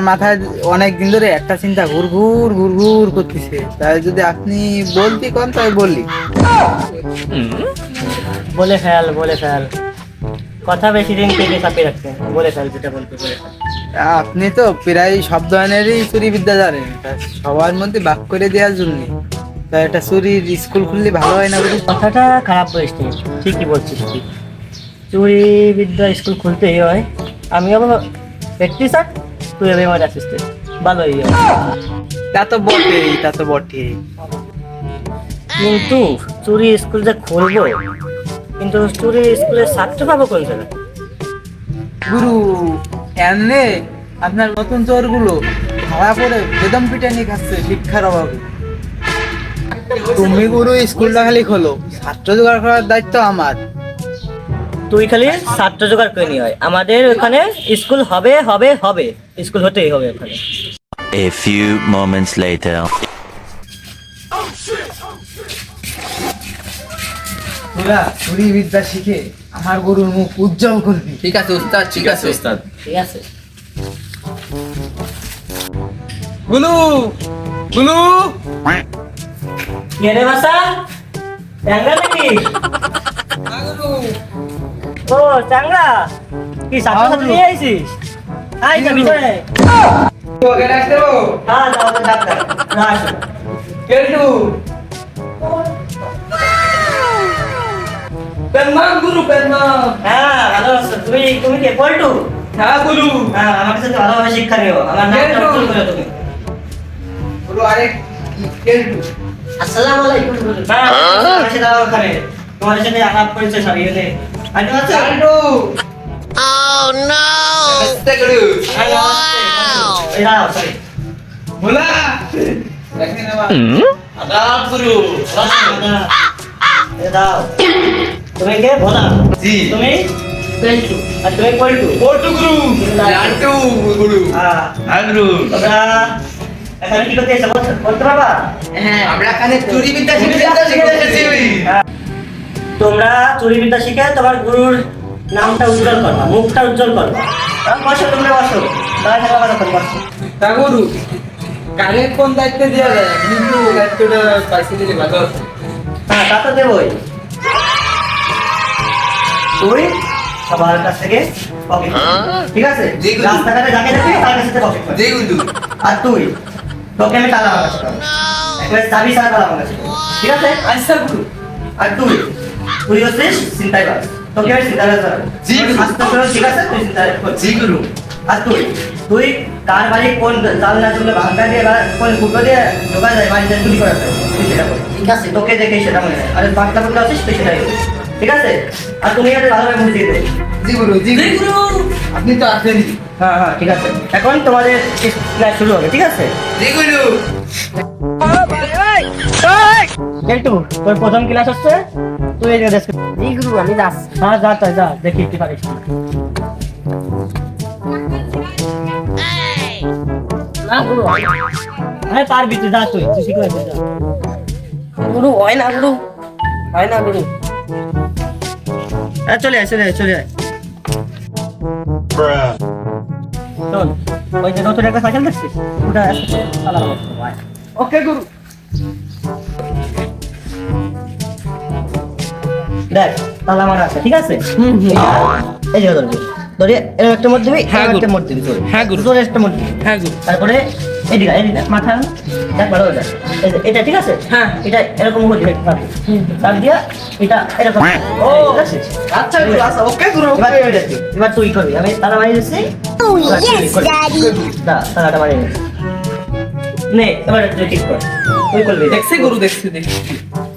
আমার মাথায় অনেক দিন ধরে একটা চিন্তা ঘুর ঘুর ঘুর ঘুর করতেছে। তাই যদি আপনি বলতি কন তাই বললি। বলে ফেল বলে ফেল। কথা বেশি দিন থেকে চাপিয়ে রাখছে বলে ফেল যেটা বলতে বলে ফেল। আপনি তো প্রায় সব ধরনেরই চুরি বিদ্যা জানেন। তা সবার মধ্যে বাক করে দেওয়ার জন্য। তা একটা চুরির স্কুল খুললে ভালো হয় না কথাটা খারাপ বলিস নি। ঠিকই বলছিস তুই। চুরি বিদ্যা স্কুল খুলতেই হয়। আমি আবার হেড টিচার তুই আমার অ্যাসিস্ট্যান্ট ভালোই তা। তো বটেই তা তো বটেই। কিন্তু চুরি স্কুল যে খুলবো কিন্তু চুরি স্কুলের ছাত্র পাবো কোন জায়গায় গুরু এমনি আপনার নতুন চোরগুলো ভাড়া পড়ে বেদম পিটানি খাচ্ছে শিক্ষার অভাবে। তুমি গুরু স্কুলটা খালি খোলো। ছাত্র জোগাড় করার দায়িত্ব আমার। তুই খালি ছাত্র জোগাড় করে নিয়ে হয়। আমাদের ওখানে স্কুল হবে হবে হবে। স্কুল হতেই হবে ওখানে। A few moments later. তোরা চুরি বিদ্যা শিখে আমার গরুর মুখ উজ্জ্বল করবি। ঠিক আছে উস্তাদ ঠিক আছে উস্তাদ। ঠিক আছে। গুলু গুলু। কে রে বাসা ট্যাংরা নাকি? ও ট্যাংরা কি ছাত্র ছাত্রী নিয়ে আইছিস? আই যা ভিতরে। ওকে ডাকতে হ্যাঁ যাও ডাক্তার আসো। কেলটু। পেনমান গুরু পেনমান। হ্যাঁ ভালো আছো। তুমি তুমি কে? পল্টু? হ্যাঁ গুরু হ্যাঁ আমার কাছে ভালোভাবে শিক্ষা নিও। আমার নামটা। উজ্জ্বল করে তুমি। গুরু আরেক কেলটু। আসসালামু আলাইকুম হ্যাঁ আমার সাথে দাঁড়াও ওখানে তোমার সাথে আলাপ পরিচয় সব ভোলা দেখে নেবা আদাব গুরু এই দাও তুমি কে ভোলা জি। তুমি পেন্টু আর তুমি পল্টু পল্টু গুরু লান্টু গুরু হ্যাঁ হ্যাঁ গুরু তোমরা এখানে কি করতে এসে বলতে বলতে পারবা হ্যাঁ আমরা এখানে চুরি বিদ্যা চুরি বিদ্যা শিখতে এসেছি। হ্যাঁ। তোমরা চুরি বিদ্যা শিখে তোমার গুরুর নামটা উজ্জ্বল করবা মুখটা উজ্জ্বল করবা। বসো তোমরা বসো। দাঁড়া থাকা কথা বসো তা গুরু কোন দায়িত্ব দেওয়া যায়? কিন্তু দায়িত্বটা পাইছে দিলে ভালো হতো। হ্যাঁ তা তো দেবই। তুই সবার কাছ থেকে পকেট ঠিক আছে? জি, রাস্তাঘাটে যাকে দেখবি তার কাছ থেকে পকেট আর তুই তোকে আমি তালা আমার কাছে চাবি ছাড়া তালা আমার কাছে ঠিক আছে? আচ্ছা গুরু। আর তুই তুই হচ্ছিস চিন্তাই কর তোকে আমি চিন্তা করতে পারব জি, গুরু। আস্তে করে ঠিক আছে তুই চিন্তা কর জি গুরু আর তুই তুই কার বাড়ি কোন জাল না চলে ভাঙ্গা দিয়ে বা কোন ফুটো দিয়ে ঢোকা যায় বাড়িতে চুরি করা যায় তুই সেটা কর ঠিক আছে তোকে দেখে সেটা মনে হয় আর পাঁচটা ফুটো আছিস তুই সেটাই ঠিক আছে আর তুমি এটা ভালোভাবে বুঝিয়ে দেবে জি গুরু জি গুরু আপনি তো হ্যাঁ হ্যাঁ ঠিক আছে এখন তোমাদের ক্লাস শুরু হবে ঠিক আছে জি গুরু একটু তোর প্রথম ক্লাস হচ্ছে তুই এই ড্রেস জি গুরু আমি যাস হ্যাঁ যা তাই যা দেখি কি পারিস। না। না গুরু। হ্যাঁ পারবি তুই যা তুই তুই শিখে যা। গুরু হয় না গুরু। হয় না গুরু। হ্যাঁ চলে আয় চলে আয় চলে আয়। চল ওই যে নতুন একটা সাইকেল দেখছিস? ওটা ওকে গুরু। দেখ তালা মারা আছে ঠিক আছে? এই যে ধরবি ধরে এরকম একটা মধ্যে দিবি হ্যাঁ, একটা মধ্যে দিবি হ্যাঁ, গুরু। ধরে একটা দিবি। হ্যাঁ গুরু তারপরে এদিকে এদিকে মাথা দেখ ভালো এটা ঠিক আছে? হ্যাঁ। এটা এরকম করে দিবি তার তার দিয়া এটা এরকম। ও আছে? আচ্ছা গুরু আচ্ছা ওকে গুরু এবার তুই দেখবি। এবার তুই করবি আমি তালা মারি দিচ্ছি। Oh মারি নে নে এবার তুই ঠিক কর। তুই করবি দেখ। দেখছি গুরু দেখছি দেখছি।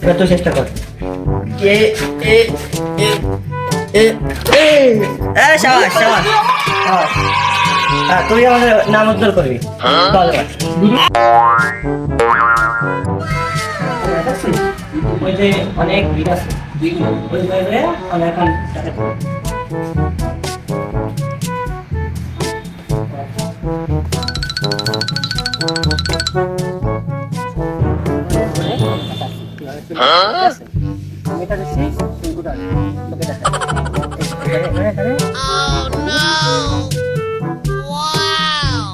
এবার তুই চেষ্টা কর। তুই আমাদের নাম উজ্জ্বল করবি। ওই যে অনেক ভিড় আছে। ওই জায়গায় আমরা এখন টাকা দেবো। আমি এটা দিচ্ছি, তুই ওটা দে। তোকে দেখাই। Oh no! Wow!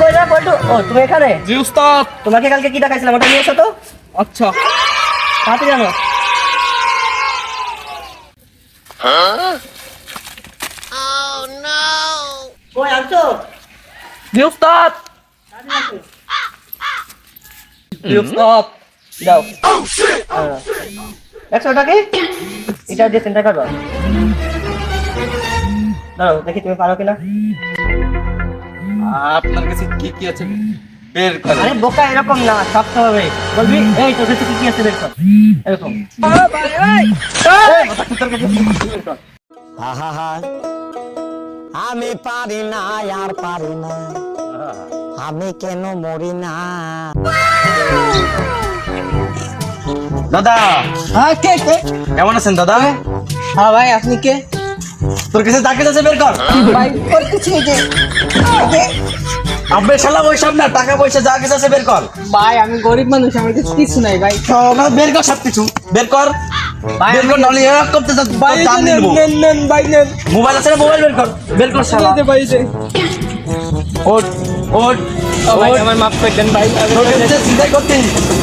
কই না ও তুমি এখানে? জি উস্তাদ। তোমাকে কালকে কি দেখাইছিলাম? ওটা নিয়ে এসো তো। আচ্ছা। জানো! কই আনছো? জি উস্তাদ। জি উস্তাদ। টাকা এটা দিয়ে চিন্তা করো দাঁড়াও দেখি তুমি পারো কিনা। আপনার কাছে কি কি আছে? বের করে। আরে বোকা এরকম না শক্ত হবে বলবি এই তোর কাছে কি কি আছে বের কর। এরকম। কর। আমি পারি না আর পারি না। আমি কেন মরি না? দাদা হ্যাঁ কে কে? কেমন আছেন দাদা? হ্যাঁ ভাই আপনি কে? তোর কাছে তাকে আছে বের কর। ভাই করতেছি এই যে। আবে শালা ওই সব না টাকা পয়সা যা কিছু আছে বের কর। ভাই আমি গরিব মানুষ আমার কাছে কিছু নাই ভাই। না, বের কর সব কিছু বের কর। বের কর এক করতে যা দাম দিয়ে নেন নেন ভাই নেন। মোবাইল আছে না মোবাইল বের কর। বের কর শালা। দে ভাই দে ওট ওট ভাই ওট। আমার মাফ করে দেন ভাই তোর কাছে চিন্তাই করতে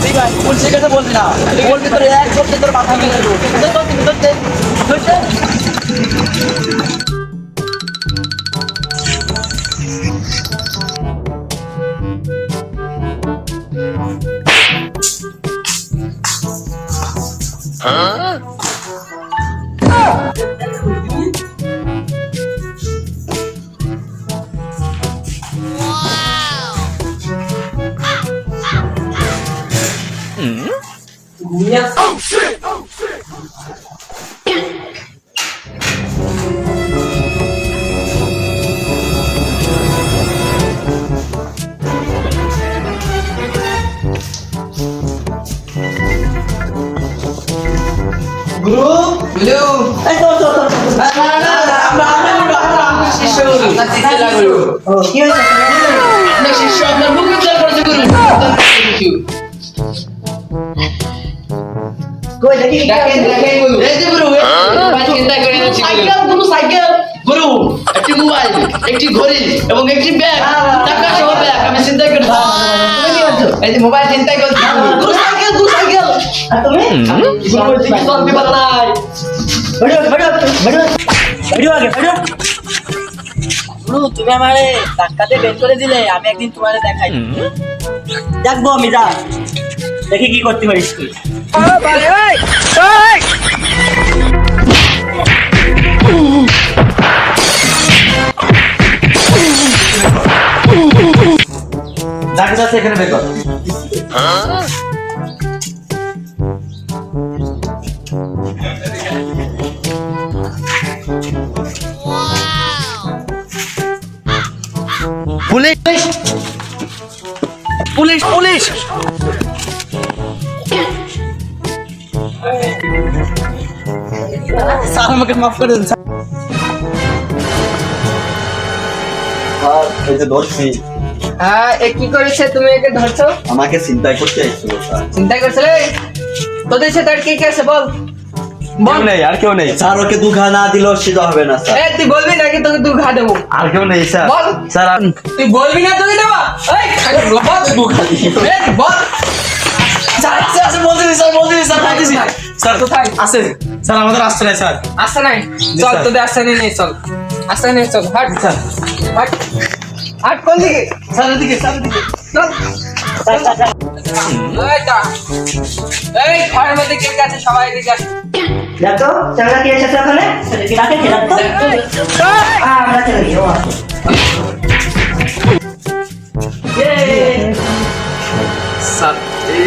ঠিক আছে পুলিশের কাছে বলছি না। বলবি তোর এক করতে তোর মাথা মেরে দেবো চিন্তাই করতে একটি মোবাইল একটি ঘড়ি এবং একটি ব্যাগ টাকা সহ ব্যাগ আমি চিন্তা করি এই যে মোবাইল চিন্তা করছি তুমি? চলতে পারে নাই ভিডিও ভিডিও ভিডিও ভিডিও আগে ভিডিও গুরু তুমি আমারে ধাক্কাতে বের করে দিলে আমি একদিন তোমারে দেখাই। দেখব আমি যা। দেখি কি করতে পারিস তুই। যাকে যাচ্ছে এখানে বের কর। স্যার আমাকে মাফ করে দেন স্যার। এই যে ধরছি। হ্যাঁ এ কি করেছে তুমি একে ধরছো? আমাকে চিন্তাই করতে আসছিল স্যার। চিন্তা করছিলে? তোদের সাথে আর কি কি আছে বল। বল। নেই আর কেউ নেই। স্যার ওকে দুঘা না দিলেও সিধা হবে না স্যার। তুই বলবি নাকি তোকে তুই ঘা দেবো? আর কেউ নেই স্যার। বল। স্যার তুই বলবি না তোকে দেবো? এই বল। স্যার স্যার স্যার স্যার কোথায়? আছে স্যার আমাদের আসছে না স্যার। আসতে নাই? চল তোদের আসতে নেই নেই চল। আসতে নেই চল হাট। স্যার। হাট। হাট কোন দিকে? স্যার এদিকে স্যার এদিকে। চল। এই ঘরের মধ্যে কে কে সবাই এদিকে আসো। দেখো চ্যাংড়া কি এসেছে ওখানে? কি রাখেছে দেখো আমরা চলে গিয়ে ও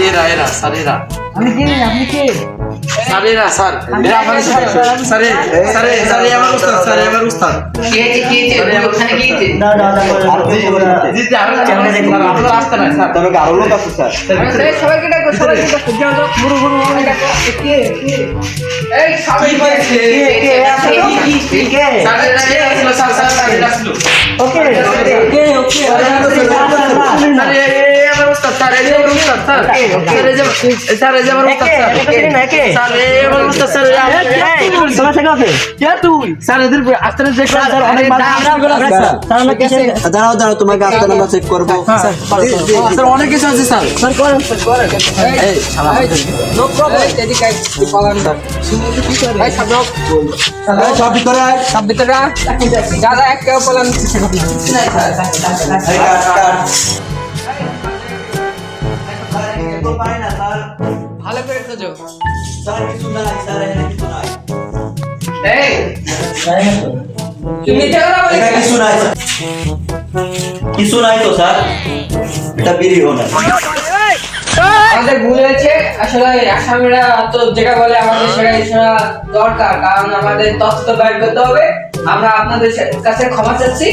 এরা এরা আমি কি? আপনি কি? স্যার এরা স্যার এরা আমার স্যার স্যার স্যার স্যার আমার উস্তাদ স্যার আমার উস্তাদ কি হয়েছে কি হয়েছে ওখানে কি হয়েছে দাও দাও দাও আর কি করে দিতে? জি জি আরও স্যার আপনার আসতে না স্যার তবে আরও লোক আছে স্যার সবাইকে ডাকো সবাইকে ডাকো যাও যাও গুরু গুরু গুরু ডাকো কে কে এই সবাই হয়েছে কে আছে কি কি কে স্যার এটা কে আসলো sir sir sir okay okay আমার উস্তাদ স্যার এই আমার উস্তাদ স্যার। স্যার এই স্যার এই আমার উস্তাদ স্যার। এই আমার উস্তাদ স্যার তোমার থেকে আছে? কে তুই? স্যার এদের আসতে চেক স্যার অনেক দাঁড়াও দাঁড়াও তোমাকে আসতে আমরা চেক করব। স্যার অনেক কিছু আছে স্যার। স্যার করেন স্যার করেন। এই শালা নো প্রবলেম এদিকে পালান স্যার। এই সব সব ভিতরে সব ভিতরে যা এক কেউ পালান ভালো করে খোঁজো। স্যার, কিছু নাই, স্যার, এখানে কিছু নাই। এই তুমি মিথ্যা কথা বলিস কিছু নাই, স্যার। কিছু নাই তো স্যার। এটা বিড়ি হো না। আমাদের ভুল হয়েছে। আসলে আসামিরা তো যেটা বলে আমাদের সেটাই শোনা দরকার কারণ আমাদের তথ্য বের করতে হবে। আমরা আপনাদের কাছে ক্ষমা চাচ্ছি।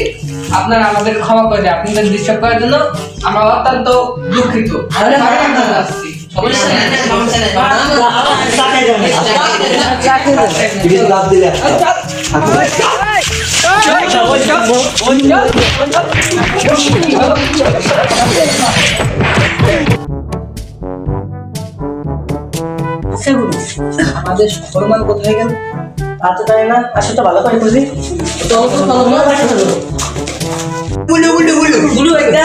আপনারা আমাদের ক্ষমা করে দিন। আপনাদের ডিস্টার্ব করার জন্য আমরা অত্যন্ত দুঃখিত। আমরা আপনাদের আসছি। আমাদের ফরমাল কোথায় গেল তা তো জানি না আসলে ভালো করে বুঝি তো তো ফরমাল বুলু বুলু বুলু বুলু একটা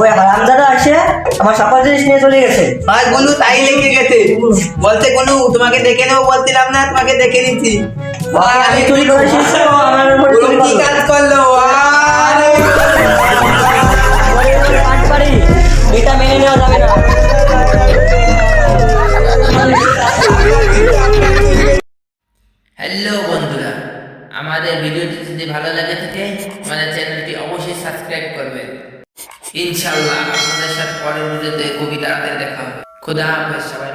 ওই হারামজাদা এসে আমার সাফার জিনিস নিয়ে চলে গেছে। আর বন্ধু তাই লেগে গেছে। বলতে কোনো তোমাকে দেখে নেব বলছিলাম না তোমাকে দেখে নিচ্ছি আমি চুরি করেছি। আমার উপরে চুরি খুদা হাফেজ সবাই